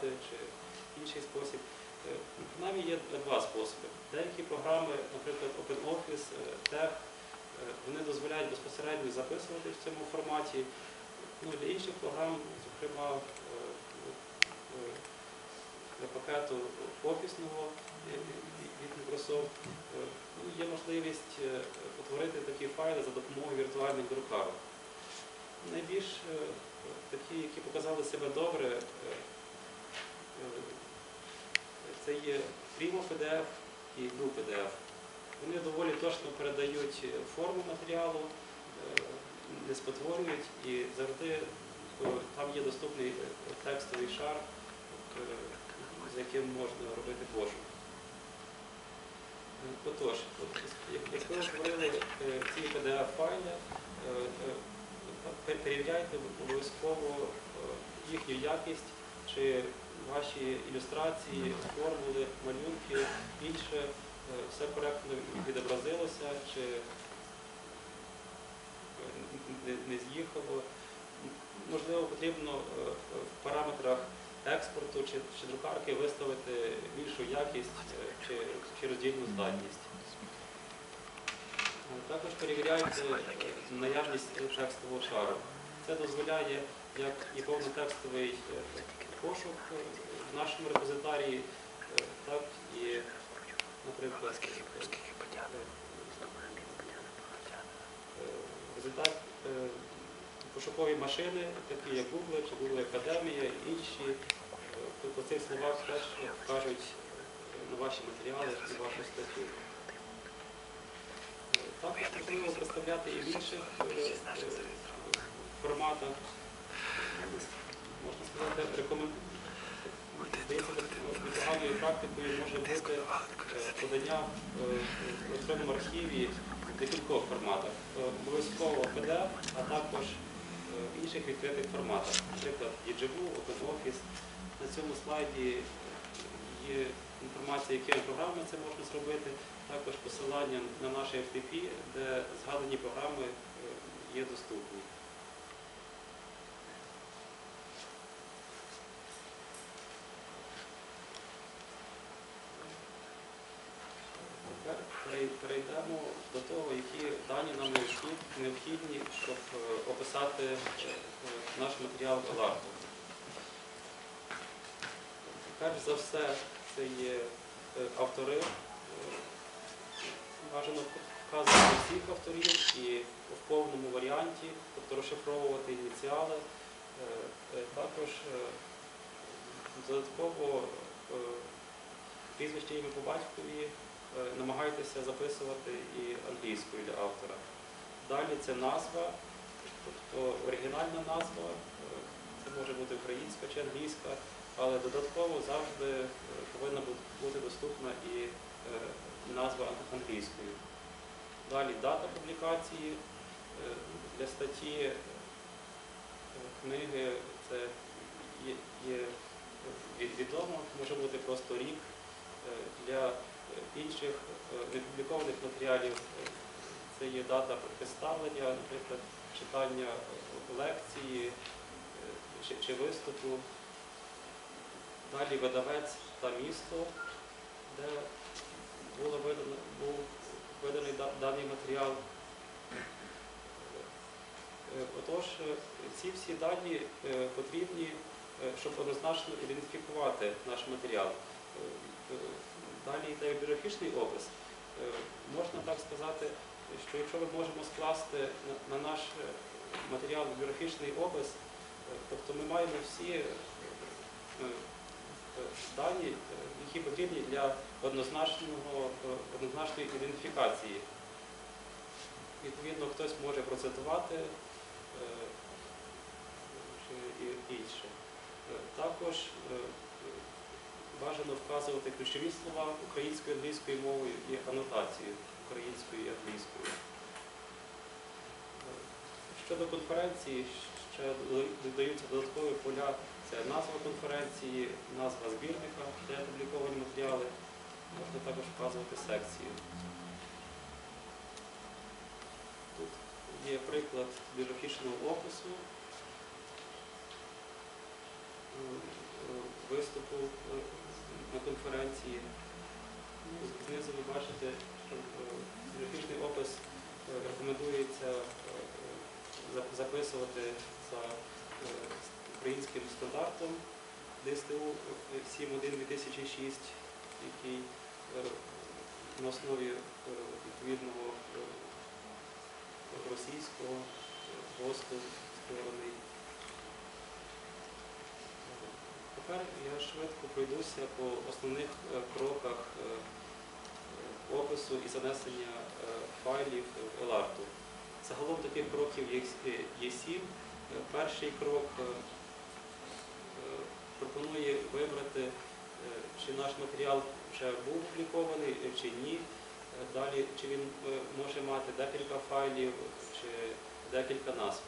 сканувати чи інший спосіб. Е, Принаймні є два способи. Деякі програми, наприклад, OpenOffice, е, Tech, е, вони дозволяють безпосередньо записувати в цьому форматі. Ну, для інших програм, зокрема, е, е, для пакету офісного е, від Microsoft, е, ну, є можливість е, утворити такі файли за допомогою віртуальних друкарок. Найбільш е, такі, які показали себе добре, е, е, це є Primo PDF і GNU PDF. Вони доволі точно передають форму матеріалу, е, не спотворюють і завжди е, там є доступний е, текстовий шар, з яким можна робити пошук. Отож, от, як ви створили е, ці PDF-файли, пе- перевіряйте обов'язково їхню якість, чи ваші ілюстрації, формули, малюнки, інше, е, все коректно відобразилося, чи е, не, з'їхало. Можливо, потрібно е, в параметрах експорту чи, чи друкарки виставити більшу якість чи, чи роздільну здатність. Також перевіряйте е, наявність текстового шару. Це дозволяє як і повнотекстовий пошук е, в нашому репозитарії, е, так і, наприклад, е, результат пошукові машини, такі як Google чи Google Академія, інші по- цих словах теж вкажуть на ваші матеріали і вашу статтю. Також можливо представляти і в інших форматах. Непоганою практикою може бути подання в електронному архіві в декількох форматах. Обов'язково PDF, а також в інших відкритих форматах, наприклад, DJBoo, OpenOffice. На цьому слайді є інформація, якими програмами це можна зробити, також посилання на наш FTP, де згадані програми е, є доступні. Тепер перей- перейдемо до того, які дані нам необхідні, щоб е, описати е, наш матеріал Галарту. Перш за все, це є е, автори. Бажано вказувати всіх авторів і в повному варіанті, тобто розшифровувати ініціали. Також додатково прізвище ім'я по батькові намагайтеся записувати і англійською для автора. Далі це назва, тобто оригінальна назва, е, це може бути українська чи англійська, але додатково завжди е, повинна бути доступна і е, назва англійською. Далі дата публікації е, для статті е, книги це є відомо, може бути просто рік. Інших непублікованих матеріалів це є дата представлення, наприклад, читання е, лекції е, чи, чи виступу. Далі видавець та місто, де було видано, був виданий даний матеріал. Е, Отож, ці всі дані потрібні, щоб однозначно ідентифікувати наш матеріал. Далі йде біографічний опис. Е, Можна так сказати, що якщо ми можемо скласти на- на наш е, матеріал біографічний опис, е, тобто ми маємо всі дані, які потрібні для однозначної ідентифікації. Відповідно, хтось може процитувати чи інше. Також бажано вказувати ключові слова українською, англійською мовою і анотацію українською і англійською. Щодо конференції, ще додаються додаткові поля. Це назва конференції, назва збірника, де опубліковані матеріали. Можна також вказувати секцію. Тут є приклад біографічного опису. Е, вис- виступу е, на конференції. Знизу ви бачите, що е, графічний опис е, рекомендується е, записувати за українським стандартом ДСТУ 7.1.2006, який на основі відповідного російського ГОСТу створений. Тепер я швидко пройдуся по основних е, кроках е, е, опису і занесення файлів в ELARTу. Загалом таких кроків є, сім. Перший крок пропонує вибрати, чи наш матеріал вже був опублікований, чи ні. Далі, чи він може мати декілька файлів, чи декілька назв.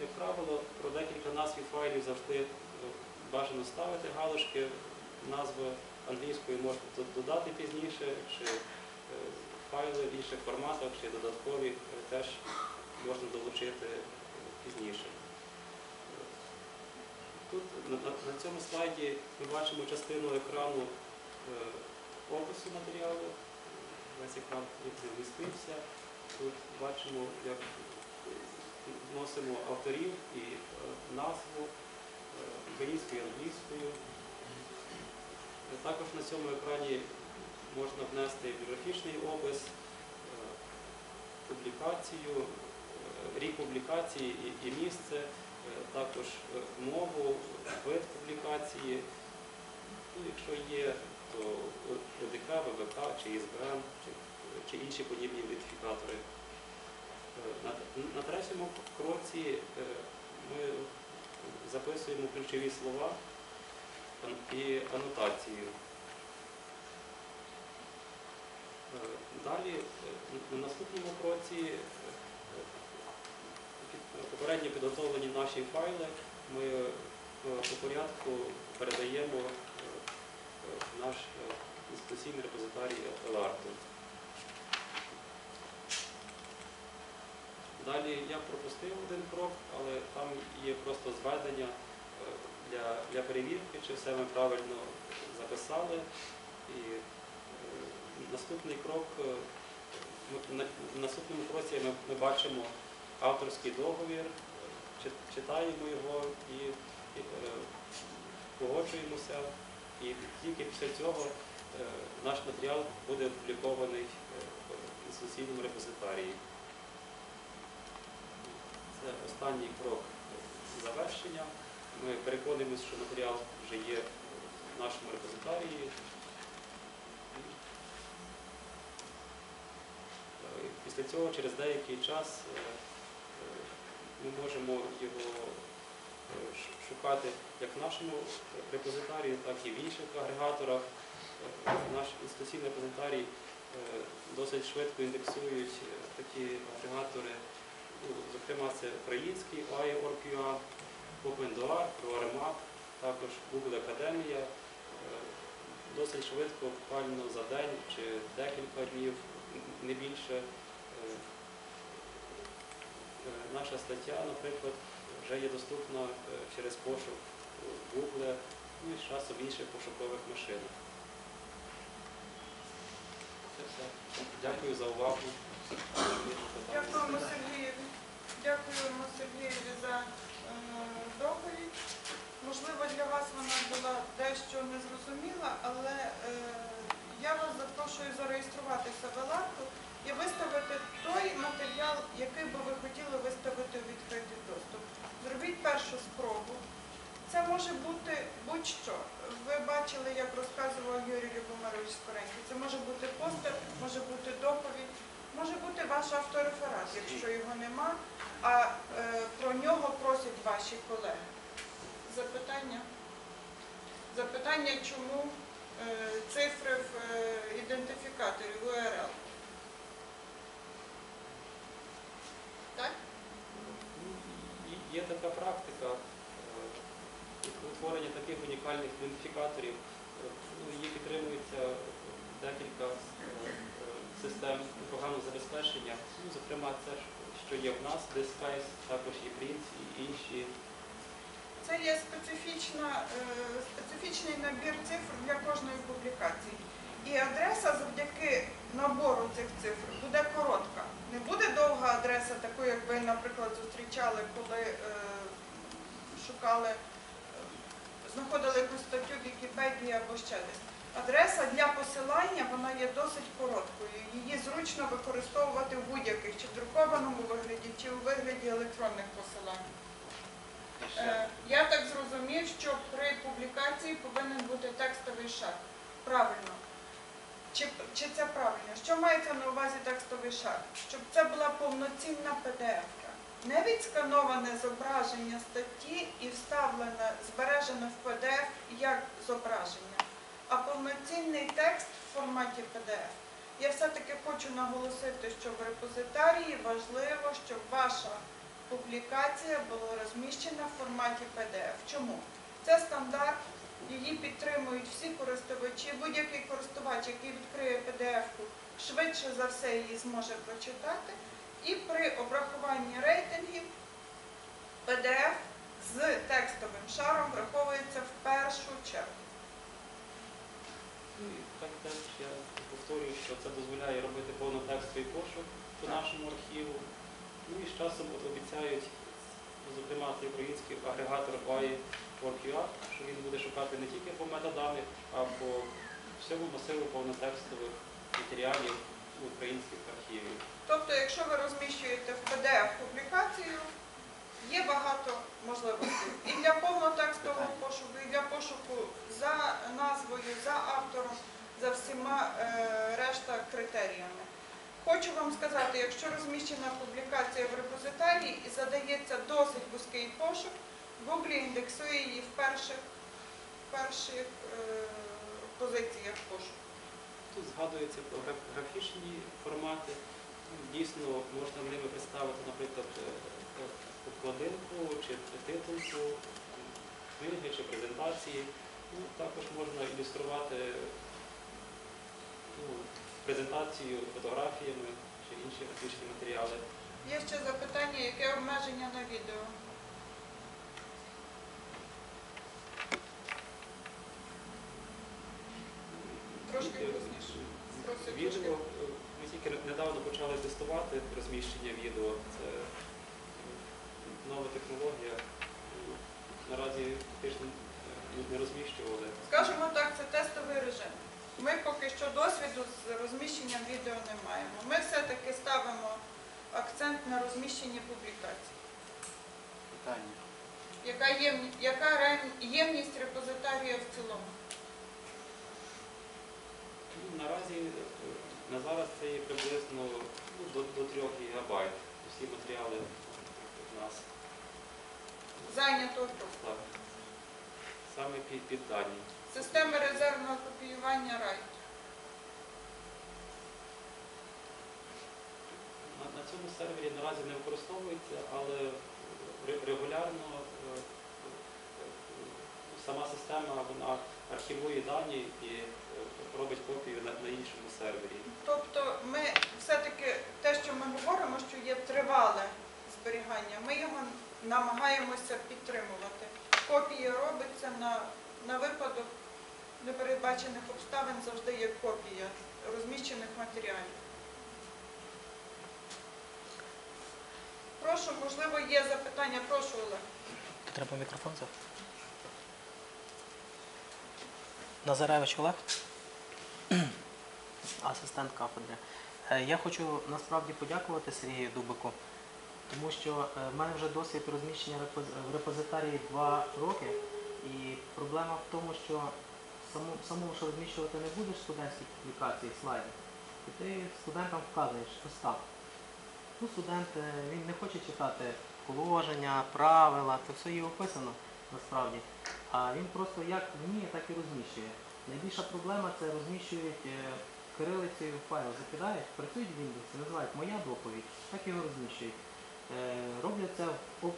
Як правило, про декілька назв і файлів завжди бажано ставити галочки. Назви англійською можна додати пізніше, чи е, файли в інших форматах, чи додаткові е, теж можна долучити е, пізніше. Тут на, цьому слайді ми бачимо частину екрану опису матеріалу. Весь екран не. Тут бачимо, як вносимо авторів і назву українською англійською. Е, Також на цьому екрані можна внести біографічний опис, е, публікацію, е, рік публікації і, місце, також мову, вид публікації. Ну, якщо є, то ОДК, ВВК чи ІСБН, чи, інші подібні ідентифікатори. На, третьому кроці ми записуємо ключові слова і анотацію. Е, Далі, е, на наступному кроці, е, попередньо підготовлені наші файли ми по порядку передаємо наш інституційний репозиторій Еларту. Далі я пропустив один крок, але там є просто зведення е, для, для перевірки, чи все ми правильно записали. І е, наступний крок, е, в наступному кроці ми, ми бачимо авторський договір, читаємо його і, і погоджуємося. І тільки після цього наш матеріал буде опублікований в інституційному репозиторії. Це останній крок завершення. Ми переконуємося, що матеріал вже є в нашому репозиторії. Е, Після цього через деякий час е, е, ми можемо його шукати як в нашому репозиторії, так і в інших агрегаторах. Наш інституційний репозиторій е, досить швидко індексують такі агрегатори. Зокрема, це український IORQA, OpenDoar, ProRemap, також Google Академія. Е, Досить швидко, буквально за день чи декілька днів, не більше. е, е, Наша стаття, наприклад, вже є доступна через пошук Google, ну і часом інших пошукових машинах. Це все. Дякую за увагу. Дякуємо Сергієві. Дякуємо Сергієві за е, доповідь. Можливо, для вас вона була дещо незрозуміла, але е, я вас запрошую зареєструватися в Еларту і виставити той матеріал, який би ви хотіли виставити у відкритий доступ. Зробіть першу спробу. Це може бути будь-що. Ви бачили, як розказував Юрій Любомирович Скоренький. Це може бути постер, може бути доповідь, може бути ваш автореферат, якщо його нема, а е, про нього просять ваші колеги. Запитання? Запитання, чому е, цифри в е, ідентифікаторі в URL? Так? Є така практика е, утворення таких унікальних ідентифікаторів. Її підтримується декілька систем програмного забезпечення. Зокрема, це ж, що є в нас, Disguise, також і Print, і інші. Це є специфічна е, точний набір цифр для кожної публікації. І адреса завдяки набору цих цифр буде коротка. Не буде довга адреса, таку, як ви, наприклад, зустрічали, коли е, шукали, е, знаходили якусь статтю в Вікіпедії або ще десь. Адреса для посилання вона є досить короткою. Її зручно використовувати в будь-яких чи в друкованому вигляді, чи у вигляді електронних посилань. Е, Я так зрозумів, що при публікації повинен бути текстовий шар. Правильно. Чи, чи це правильно? Що мається на увазі текстовий шар? Щоб це була повноцінна PDF. -ка. Не відскановане зображення статті і вставлене, збережене в PDF як зображення, а повноцінний текст в форматі PDF. Я все-таки хочу наголосити, що в репозитарії важливо, щоб ваша публікація була розміщена в форматі PDF. Чому? Це стандарт, її підтримують всі користувачі. Будь-який користувач, який відкриє PDF-ку, швидше за все її зможе прочитати. І при обрахуванні рейтингів Ну, і так теж я повторюю, що це дозволяє робити повнотекстовий пошук по нашому архіву. Ну і з часом от обіцяють, зокрема, український агрегатор OI4QR, що він буде шукати не тільки по метаданих, а по всьому масиву повнотекстових матеріалів українських архівів. Тобто, якщо ви розміщуєте в PDF публікацію, є багато можливостей і для повнотекстового пошуку, і для пошуку за назвою, за автором, за всіма е, решта критеріями. Хочу вам сказати, якщо розміщена публікація в репозитарії і задається досить вузький пошук, Google індексує її в перших, перших е, позиціях пошуку. Тут згадується про графічні формати. Дійсно, можна ними представити, наприклад, е, обкладинку чи титулку книги чи презентації. Ну, також можна ілюструвати ну, презентацію фотографіями чи інші графічні матеріали. Є ще запитання, яке обмеження на відео? Трошки Відео- Відео, ми тільки недавно почали тестувати розміщення відео. Це нова технологія. Наразі е, не розміщували. Скажімо так, це тестовий режим. Ми поки що досвіду з розміщенням відео не маємо. Ми все-таки ставимо акцент на розміщенні публікацій. Питання. Яка ємні- яка ємність репозитарія в цілому? Ну, Наразі е, на зараз це є приблизно ну, до, до 3 гігабайт. Всі матеріали в нас. Зайнято. Так. Саме під, дані. Системи резервного копіювання. На, на цьому сервері наразі не використовується, але регулярно е, е, сама система вона архівує дані і е, робить копію на, на іншому сервері. Тобто ми все-таки те, що ми говоримо, що є тривале зберігання, ми його намагаємося підтримувати. Копія робиться на, на випадок непередбачених обставин, завжди є копія розміщених матеріалів. Прошу, можливо, є запитання. Прошу, Олег. Треба мікрофон взяти. Назаревич Олег, асистент кафедри. Е, Я хочу насправді подякувати Сергію Дубику, тому що е, в мене вже досвід розміщення в репозитарії два роки. І проблема в тому, що самому що розміщувати не будеш студентські публікації, слайди, і ти студентам вказуєш ось так. Ну, студент е, він не хоче читати положення, правила, це все є описано насправді. А він просто як вміє, так і розміщує. Найбільша проблема це розміщують е, кирилицею файл, закидають, працюють в Windows, називають моя доповідь, так його розміщують. Е, роблять це в,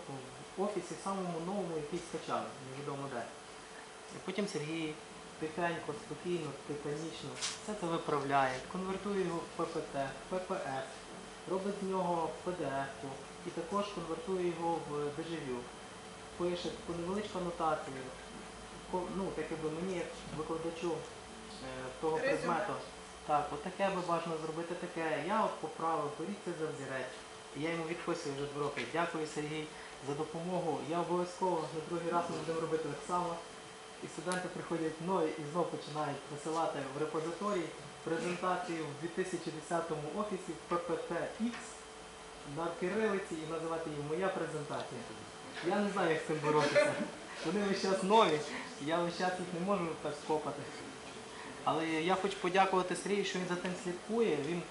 офісі самому новому, який скачали, невідомо де. І потім Сергій тихенько, спокійно, титанічно все це виправляє, конвертує його в PPT, в PPS, робить з нього PDF і також конвертує його в дежавю. Пише таку невеличку анотацію, ну, так якби мені як викладачу е, того Резюме. предмету. Так, от таке би бажано зробити таке. Я от поправив, беріть це за взірець. Я йому відписую вже два роки. Дякую, Сергій, за допомогу. Я обов'язково на другий раз ми будемо робити так само. І студенти приходять мною і знов починають висилати в репозиторій презентацію в 2010 офісі PPTX на кирилиці і називати її Моя презентація. Я не знаю, як з цим боротися. Вони весь час нові, я весь час їх не можу так скопати. Але я хочу подякувати Сергію, що він за тим слідкує. Він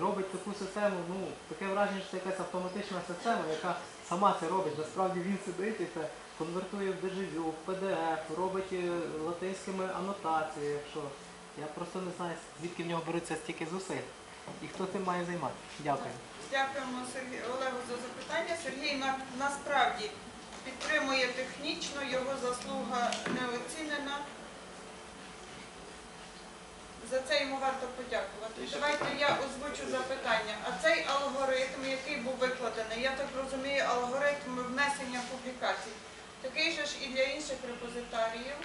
робить таку систему, ну, таке враження, що це якась автоматична система, яка сама це робить. Насправді він сидить і це конвертує в дежавю, в PDF, робить е, латинськими анотаціями. Якщо я просто не знаю, звідки в нього беруться стільки зусиль. І хто цим має займатися. Дякую. Дякуємо Олегу за запитання. Сергій на- насправді підтримує технічно, його заслуга не оцінена. За це йому варто подякувати. Давайте я озвучу запитання. А цей алгоритм, який був викладений, я так розумію, алгоритм внесення публікацій, такий же ж і для інших репозитаріїв.